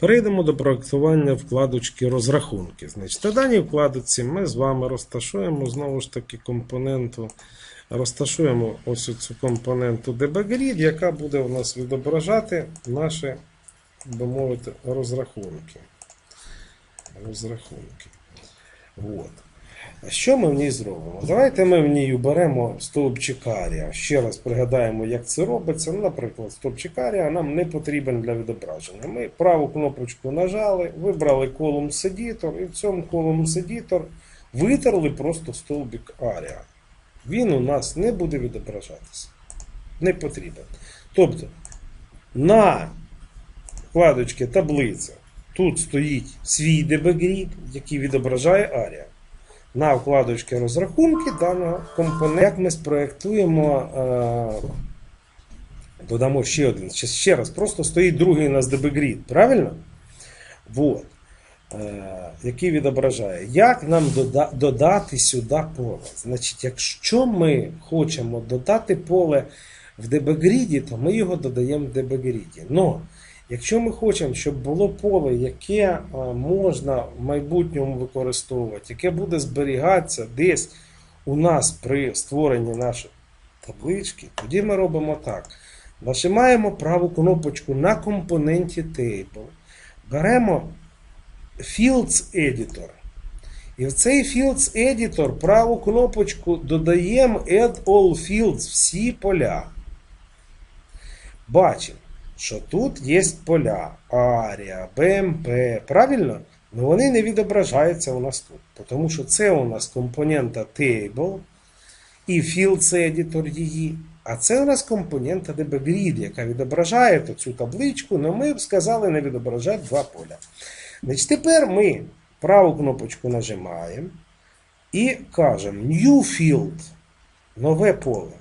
Перейдемо до проектування вкладочки розрахунки. Значить, на даній вкладочці ми з вами розташуємо знову ж таки компоненту. Розташуємо ось цю компоненту DBGrid, яка буде у нас відображати наші, би мовити, розрахунки. Розрахунки. От. А що ми в ній зробимо? Давайте ми в ній беремо стовпчик арія. Ще раз пригадаємо, як це робиться. Ну, Наприклад, стовпчик арія нам не потрібен для відображення. Ми праву кнопочку нажали, вибрали Columns Editor і в цьому Columns Editor витерли просто стовбик арія. Він у нас не буде відображатися. Не потрібен. Тобто на вкладочці таблиця тут стоїть свій DB-грід, який відображає арія на вкладочці розрахунки даного компоненту. Як ми спроєктуємо, е, додамо ще один, ще, ще раз, просто стоїть другий у нас DB-grid, правильно? Вот. Е, який відображає, як нам дода- додати сюди поле. Значить, якщо ми хочемо додати поле в DB-гріді, то ми його додаємо в DB-гріді. Якщо ми хочемо, щоб було поле, яке можна в майбутньому використовувати, яке буде зберігатися десь у нас при створенні нашої таблички, тоді ми робимо так. Нажимаємо праву кнопочку на компоненті Table. Беремо Fields Editor. І в цей Fields Editor праву кнопочку додаємо Add All Fields всі поля. Бачимо що тут є поля Арія, БМП, правильно? Ну вони не відображаються у нас тут. Тому що це у нас компонента Table і Fields Editor її. А це у нас компонента DBGrid, яка відображає цю табличку, але ми б сказали не відображати два поля. Значить, Тепер ми праву кнопочку нажимаємо і кажемо New Field, нове поле.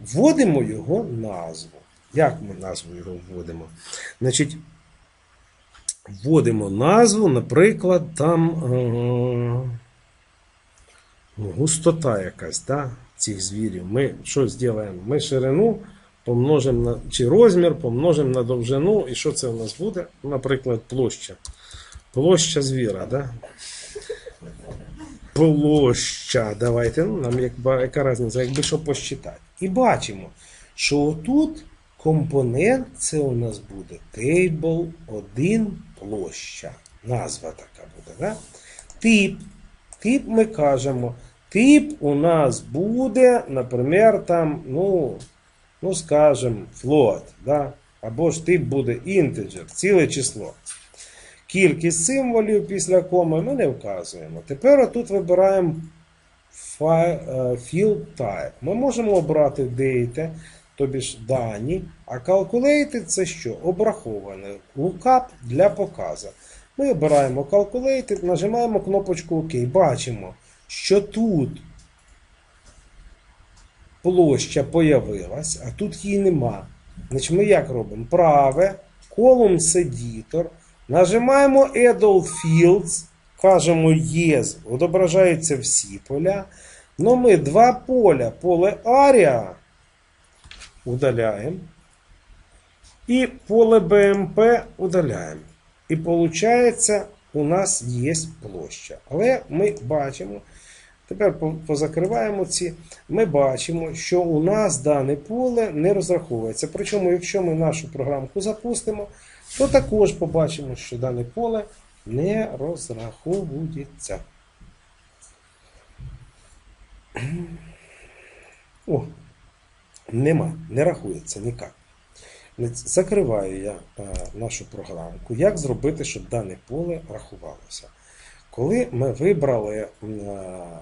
Вводимо його назву. Як ми назву його вводимо? Значить, вводимо назву, наприклад, там е- густота якась да, цих звірів. Ми що зробимо? Ми ширину помножимо на чи розмір, помножимо на довжину. І що це у нас буде? Наприклад, площа. Площа звіра, да? Площа. Давайте. ну, Нам як, яка різниця, якби що посчитати. І бачимо, що отут компонент це у нас буде table 1 площа. Назва така буде. Да? Тип. Тип ми кажемо. Тип у нас буде, наприклад, там, ну, ну скажем, float. Да? Або ж тип буде integer, ціле число. Кількість символів після коми ми не вказуємо. Тепер тут вибираємо field type. Ми можемо обрати data, тобі ж дані, а calculated це що? Обраховане. Lookup для показу. Ми обираємо Calculated, нажимаємо кнопочку ОК. Бачимо, що тут площа появилась, а тут її нема. Значить, Ми як робимо? Праве, Columns Editor, нажимаємо Add All Fields, кажемо Yes, відображаються всі поля. Но ми два поля, поле Aria удаляємо. І поле БМП удаляємо. І виходить, у нас є площа. Але ми бачимо, тепер позакриваємо ці, ми бачимо, що у нас дане поле не розраховується. Причому, якщо ми нашу програмку запустимо, то також побачимо, що дане поле не розраховується. О, нема, не рахується ніяк. Закриваю я е, нашу програмку. Як зробити, щоб дане поле рахувалося? Коли ми вибрали е,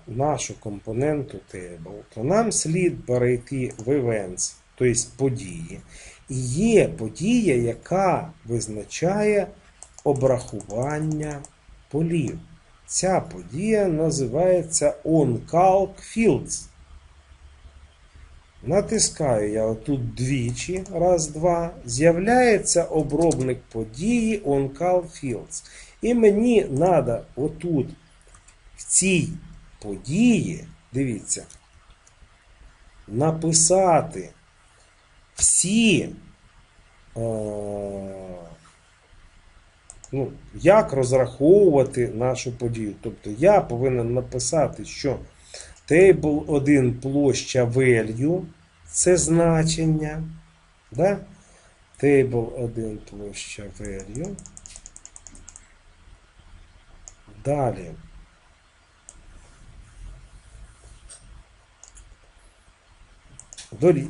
нашу компоненту table, то нам слід перейти в events, тобто події. І є подія, яка визначає обрахування полів. Ця подія називається OnCalc Fields. Натискаю я отут двічі, раз, два. З'являється обробник події OnCal Fields. І мені треба отут, в цій події, дивіться, написати всі е, ну, як розраховувати нашу подію. Тобто я повинен написати, що table 1 площа value це значення. Да? Table 1 площа value. Далі.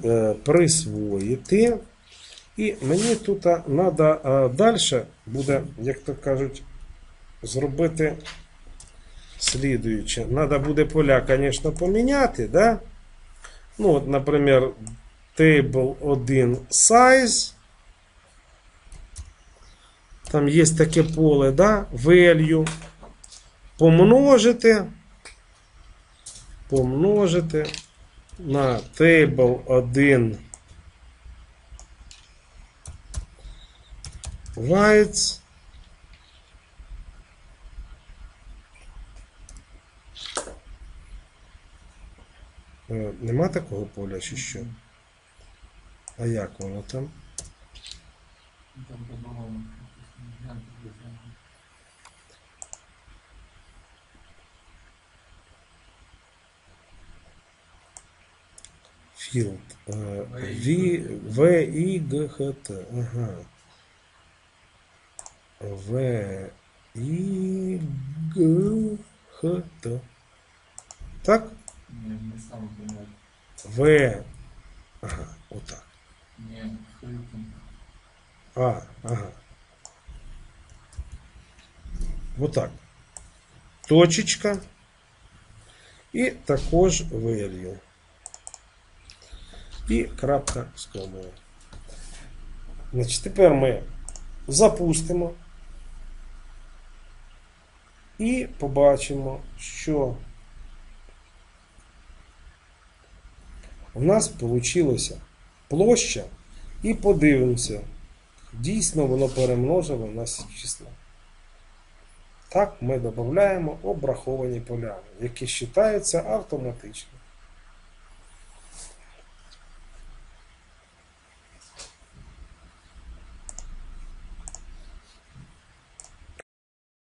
Е, присвоїти. І мені тут треба далі буде, як то кажуть, зробити слідуюче. Треба буде поля, звісно, поміняти, да? Ну, от, наприклад, table 1 size. Там є таке поле, да? value. Помножити. Помножити на table 1 Whites. Нема такого поля чи що? А як воно там? Там по-другому. Field. Е, V, В, І, Г, Х, Т. Ага. В, І, Г, Х, Т. Так? Саме поняття. В. Ага, отак. Ні, Хилтон. А, ага. Вот так. Точечка. І також value. І крапка з комою. Значить, тепер ми запустимо. І побачимо, що у нас вийшлося площа. І подивимося, дійсно воно перемножило на сі число. Так ми додаємо обраховані поля, які вважаються автоматично.